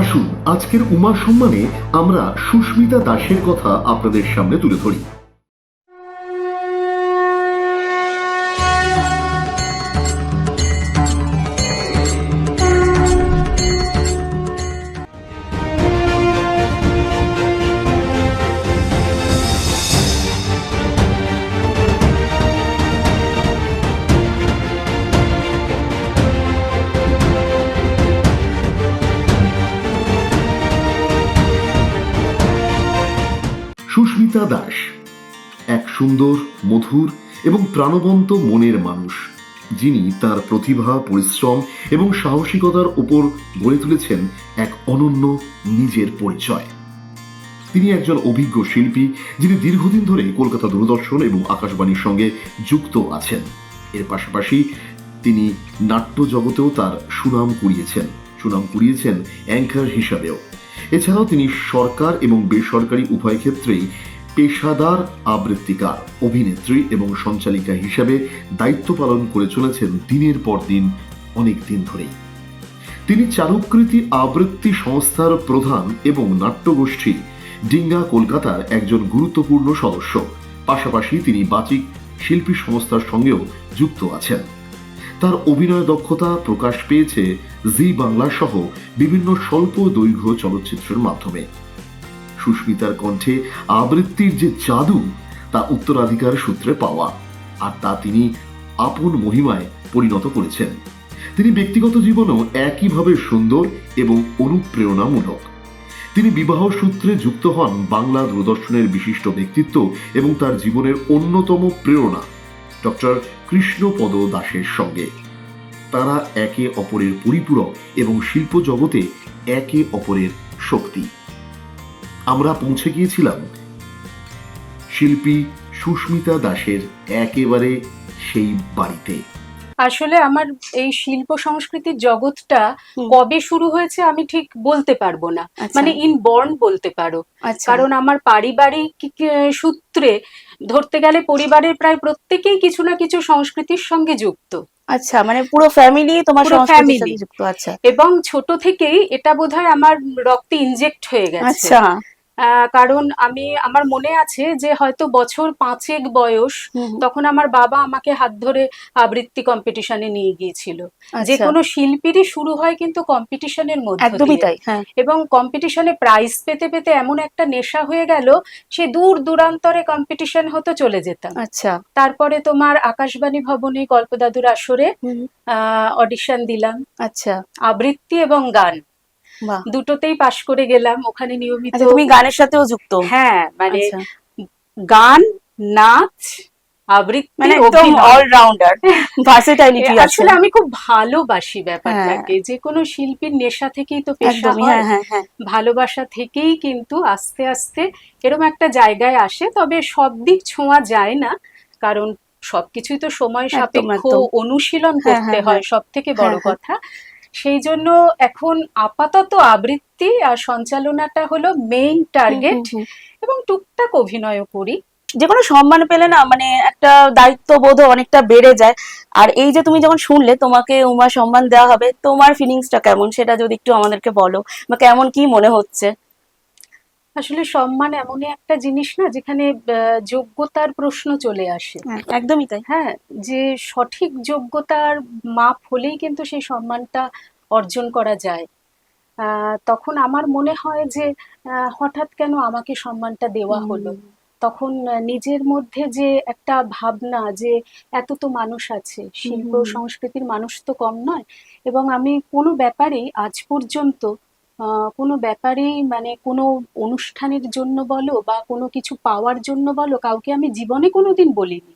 আসুন আজকের উমা সম্মানে আমরা সুস্মিতা দাসের কথা আপনাদের সামনে তুলে ধরি। সুস্মিতা দাস, এক সুন্দর, মধুর এবং প্রাণবন্ত মনের মানুষ। যিনি তার প্রতিভা, পরিশ্রম এবং সাহসিকতার উপর গড়ে তুলেছেন এক অনন্য নিজের পরিচয়। তিনি একজন অভিজ্ঞ শিল্পী, যিনি দীর্ঘদিন ধরে কলকাতা দূরদর্শন এবং আকাশবাণীর সঙ্গে যুক্ত আছেন। এর পাশাপাশি তিনি নাট্য জগতেও তার সুনাম কুড়িয়েছেন সুনাম কুড়িয়েছেন অ্যাঙ্কার হিসাবেও। এছাড়াও তিনি সরকার এবং বেসরকারি উভয় ক্ষেত্রেই পেশাদার আবৃত্তিকার অভিনেত্রী এবং সঞ্চালিকা হিসেবে দায়িত্ব পালন করে চলেছেন দিনের পর দিন, অনেক দিন ধরেই। তিনি চারুকৃতি আবৃত্তি সংস্থার প্রধান এবং নাট্যগোষ্ঠী, ডিঙ্গা কলকাতার একজন গুরুত্বপূর্ণ সদস্য। পাশাপাশি তিনি বাচিক শিল্পী সংস্থার সঙ্গেও যুক্ত আছেন। তার অভিনয় দক্ষতা প্রকাশ পেয়েছে জি বাংলা সহ বিভিন্ন স্বল্প দৈর্ঘ্য চলচ্চিত্রের মাধ্যমে। সুস্মিতার কণ্ঠে আবৃত্তির যে জাদু, তা উত্তরাধিকার সূত্রে পাওয়া, আর তা তিনি আপন মহিমায় পরিণত করেছেন। তিনি ব্যক্তিগত জীবনেও একইভাবে সুন্দর এবং অনুপ্রেরণামূলক। তিনি বিবাহ সূত্রে যুক্ত হন বাংলা দূরদর্শনের বিশিষ্ট ব্যক্তিত্ব এবং তার জীবনের অন্যতম প্রেরণা, ডক্টর কৃষ্ণপদ দাসের সঙ্গে। তারা একে অপরের পরিপূরক এবং শিল্প জগতে একে অপরের শক্তি। আমরা পৌঁছে গিয়েছিলাম। শিল্পী সুস্মিতা দাসের একেবারে সেই বাড়িতে। আসলে আমার এই শিল্প সংস্কৃতির জগৎটা কবে শুরু হয়েছে আমি ঠিক বলতে পারব না। আচ্ছা, মানে ইন বর্ন বলতে পারো। আচ্ছা। কারণ আমার পারিবারিক সূত্রে ধরতে গেলে পরিবারের প্রায় প্রত্যেকেই কিছু না কিছু সংস্কৃতির সঙ্গে যুক্ত। আচ্ছা মানে পুরো ফ্যামিলি তোমার। সাথে যুক্ত আচ্ছা। এবং ছোট থেকেই এটা বোধহয় আমার রক্তে ইনজেক্ট হয়ে গেছে। আচ্ছা। কারণ আমি আমার মনে আছে যে হয়তো বছর পাঁচেক বয়স তখন আমার বাবা আমাকে হাত ধরে আবৃত্তি কম্পিটিশনে নিয়ে গিয়েছিল। যে আচ্ছা, কোনো শিল্পীরই শুরু হয় কিন্তু কম্পিটিশনের মধ্যে একদমই তাই হ্যাঁ। এবং কম্পিটিশনে প্রাইজ পেতে পেতে এমন একটা নেশা হয়ে গেল সে দূর দূরান্তরে কম্পিটিশন হতো চলে যেতাম। আচ্ছা। তারপরে তোমার আকাশবাণী ভবনে গল্পদাদুর আসরে অডিশন দিলাম। আচ্ছা। আবৃত্তি এবং গান। দুটোতেই পাশ করে গেলাম ওখানে নিয়মিত আচ্ছা তুমি গানের সাথেও যুক্ত? হ্যাঁ মানে আচ্ছা, গান নাচ আবৃত্তি মানে একদম অলরাউন্ডার ভার্সেটাইলিটি আসলে আমি খুব ভালোবাসি ব্যাপারটাকে। যে কোনো শিল্পীর নেশা থেকেই তো পেশা হয়। হ্যাঁ হ্যাঁ হ্যাঁ। ভালোবাসা থেকেই কিন্তু আস্তে আস্তে এরকম একটা জায়গায় আসে তবে সব দিক ছোঁয়া যায় না। কারণ সবকিছুই তো সময় সাপেক্ষ অনুশীলন হ্যাঁ, করতে হ্যাঁ, হয় সব থেকে বড় হ্যাঁ, হ্যাঁ। কথা। সেই জন্য এখন আপাতত আবৃত্তি আর সঞ্চালনাটা হলো মেইন টার্গেট এবং টুকটাক অভিনয়ও করি। যে কোনো সম্মান পেলে না মানে একটা দায়িত্ববোধ অনেকটা বেড়ে যায়। আর এই যে তুমি যখন শুনলে তোমাকে উমা সম্মান দেওয়া হবে তোমার ফিলিংসটা কেমন? সেটা যদি একটু আমাদেরকে বলো বা কেমন কি মনে হচ্ছে? আসলে সম্মান এমনই একটা জিনিস না যেখানে যোগ্যতার প্রশ্ন চলে আসে। হ্যাঁ, একদমই তাই। হ্যাঁ যে সঠিক যোগ্যতার মাপ হলেই কিন্তু সেই সম্মানটা অর্জন করা যায়। আহ, তখন আমার মনে হয় যে হঠাৎ কেন আমাকে সম্মানটা দেওয়া হলো? তখন নিজের মধ্যে যে একটা ভাবনা যে এত তো মানুষ আছে শিল্প সংস্কৃতির মানুষ তো কম নয় এবং আমি কোনো ব্যাপারেই আজ পর্যন্ত কোনো ব্যাপারেই মানে কোনো অনুষ্ঠানের জন্য বলো বা কোনো কিছু পাওয়ার জন্য বলো কাউকে আমি জীবনে কোনোদিন বলিনি।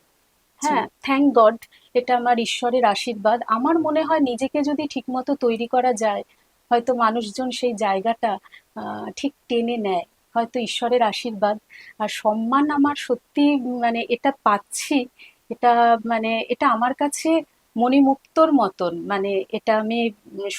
হ্যাঁ থ্যাংক গড এটা আমার ঈশ্বরের আশীর্বাদ। আমার মনে হয় নিজেকে যদি ঠিকমতো তৈরি করা যায় হয়তো মানুষজন সেই জায়গাটা আহ, ঠিক টেনে নেয় হয়তো ঈশ্বরের আশীর্বাদ। আর সম্মান আমার সত্যি মানে এটা পাচ্ছি এটা মানে এটা আমার কাছে মণিমুক্তর মতন মানে এটা আমি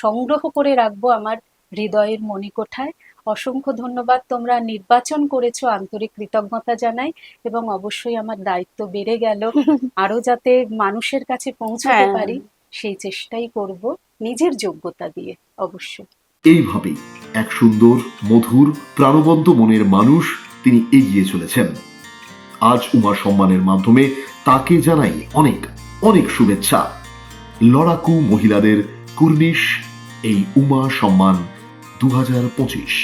সংগ্রহ করে রাখব আমার হৃদয়ের মণিকোঠায়। অসংখ্য ধন্যবাদ তোমরা নির্বাচন করেছ আন্তরিক কৃতজ্ঞতা জানাই এবং অবশ্যই আমার দায়িত্ব বেড়ে গেল। আরও যাতে মানুষের কাছে পৌঁছাতে হ্যাঁ। পারি সেই চেষ্টাই করব নিজের যোগ্যতা দিয়ে অবশ্যই। এইভাবেই এক সুন্দর মধুর প্রাণবন্ত মনের মানুষ তিনি এগিয়ে চলেছেন। আজ উমা সম্মানের মাধ্যমে তাকে জানাই অনেক অনেক শুভেচ্ছা। লড়াকু মহিলাদের কুর্নিশ এই উমা সম্মান দু হাজার পঁচিশ।